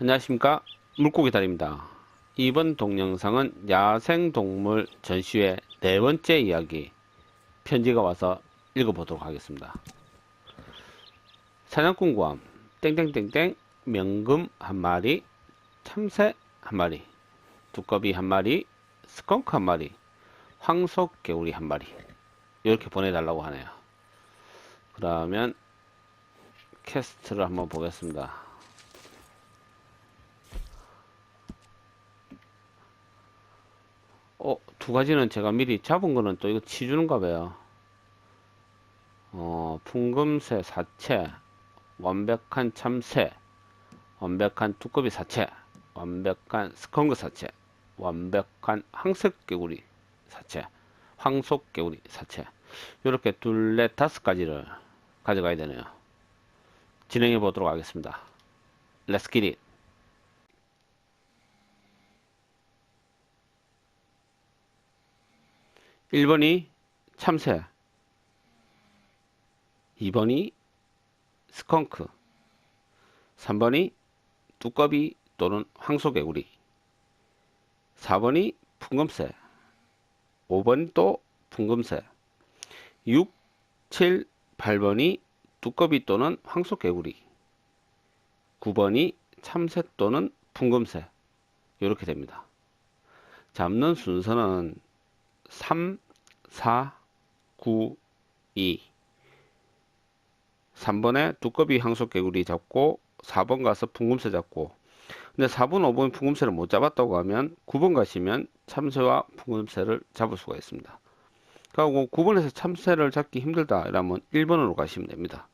안녕하십니까? 물고기 달입니다. 이번 동영상은 야생동물 전시회 네 번째 이야기 편지가 와서 읽어보도록 하겠습니다. 사냥꾼 구함 땡땡땡땡 명금 한 마리 참새 한 마리 두꺼비 한 마리 스컹크 한 마리 황소개구리 한 마리 이렇게 보내달라고 하네요. 그러면 캐스트를 한번 보겠습니다 어, 두 가지는 제가 미리 잡은 거는 또 이거 치주는가 봐요. 어, 풍금새 사체, 완벽한 참새, 완벽한 두꺼비 사체, 완벽한 스컹크 사체, 완벽한 황색개구리 사체, 황속개구리 사체. 이렇게 둘, 넷, 다섯 가지를 가져가야 되네요. 진행해 보도록 하겠습니다. Let's get it. 1번이 참새, 2번이 스컹크, 3번이 두꺼비 또는 황소개구리, 4번이 풍금새, 5번이 또 풍금새, 6, 7, 8번이 두꺼비 또는 황소개구리, 9번이 참새 또는 풍금새, 이렇게 됩니다. 잡는 순서는 3, 4, 9, 2. 3번에 두꺼비 항속개구리 잡고 4번 가서 풍금새 잡고 근데 4번, 5번 풍금새를 못 잡았다고 하면 9번 가시면 참새와 풍금새를 잡을 수가 있습니다. 그리고 9번에서 참새를 잡기 힘들다 이러면 1번으로 가시면 됩니다.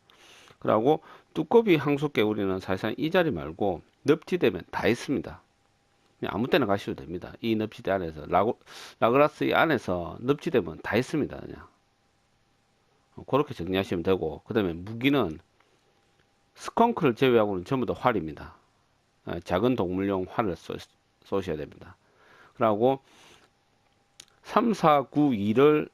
그리고 두꺼비 항속개구리는 사실상 이 자리 말고 늪지대면 다 있습니다. 아무 때나 가셔도 됩니다. 이 늪지대 안에서 라고, 라그라스 안에서 늪지대면 다 있습니다. 그냥 어, 그렇게 정리하시면 되고 그 다음에 무기는 스컹크를 제외하고는 전부 다 활입니다. 어, 작은 동물용 활을 쏘, 쏘셔야 됩니다. 그리고 3, 4, 9, 2를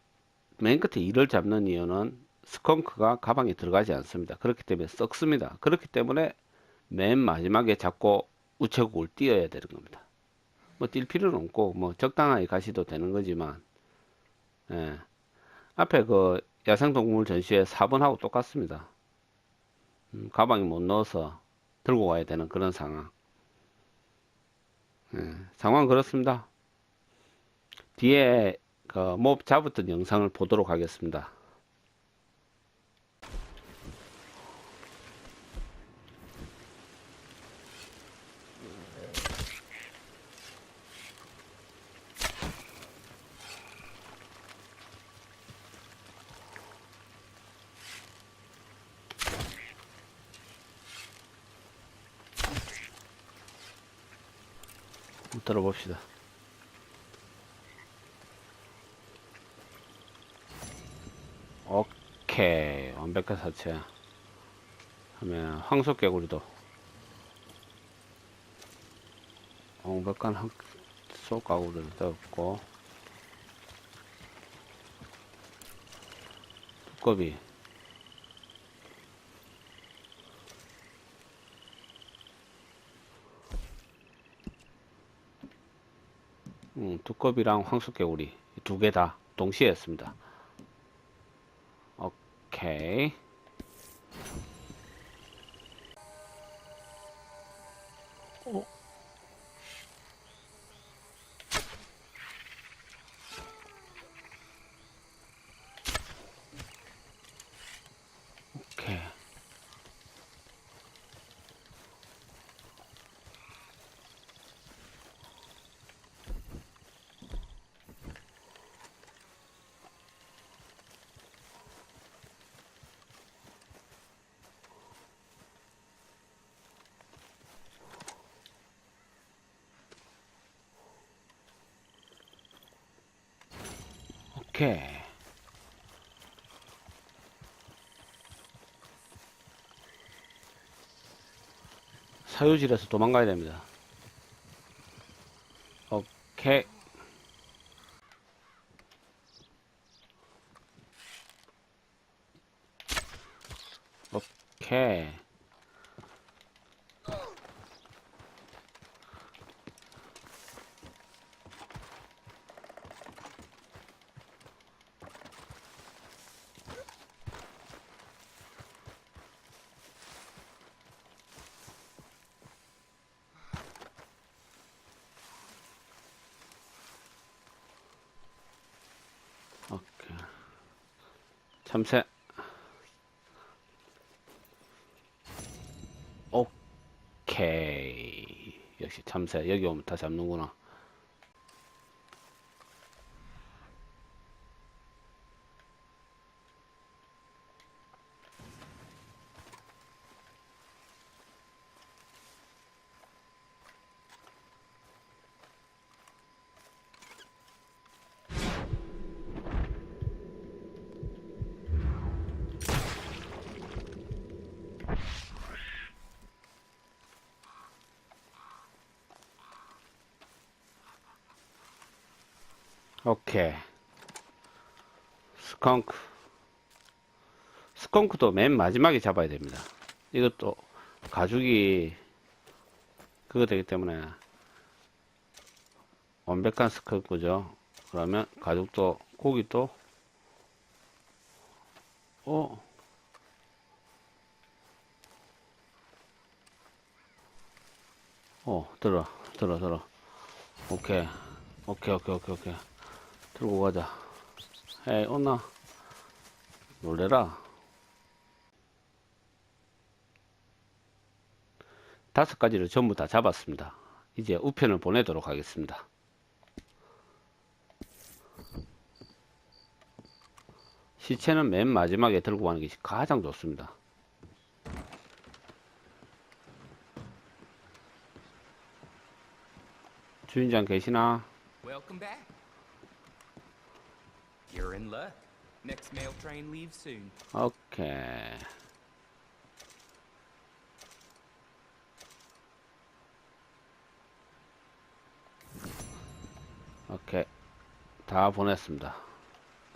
맨 끝에 2를 잡는 이유는 스컹크가 가방에 들어가지 않습니다. 그렇기 때문에 썩습니다. 그렇기 때문에 맨 마지막에 잡고 우체국을 띄어야 되는 겁니다. 뭐 뛸 필요는 없고 뭐 적당하게 가시도 되는 거지만 예. 앞에 그 야생동물 전시회 4번하고 똑같습니다. 음, 가방에 못 넣어서 들고 가야 되는 그런 상황. 예, 상황 그렇습니다. 뒤에 그뭐 잡았던 영상을 보도록 하겠습니다. 들어봅시다. 오케이. 완벽한 사체 하면 황소개구리도. 완벽한 황소가구리를 넣었고. 두꺼비 음, 두꺼비랑 황소개구리 두 개 다 동시에 했습니다. 오케이. 어? 오케이. 오케이. 사유지에서 도망가야 됩니다. 오케이. 오케이. 참새. 오케이. 역시 참새. 여기 오면 다 잡는구나. 오케이. 스컹크. 스컹크도 맨 마지막에 잡아야 됩니다. 이것도 가죽이 그거 되기 때문에 완벽한 스컹크죠. 그러면 가죽도 고기도 어 어, 들어, 들어, 들어. 오케이. 오케이, 오케이, 오케이, 오케이. 들고 가자. 에이, 온나. 놀래라. 다섯 가지를 전부 다 잡았습니다. 이제 우편을 보내도록 하겠습니다. 시체는 맨 마지막에 들고 가는 것이 가장 좋습니다. 주인장 계시나? You're in luck. Next mail train leaves soon. 오케이. 오케이. 다 보냈습니다.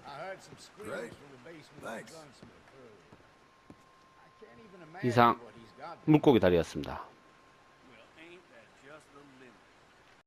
I heard some screams from the basement of the gunsmith earlier. I can't even imagine 이상 what he's got. 물고기 다리였습니다.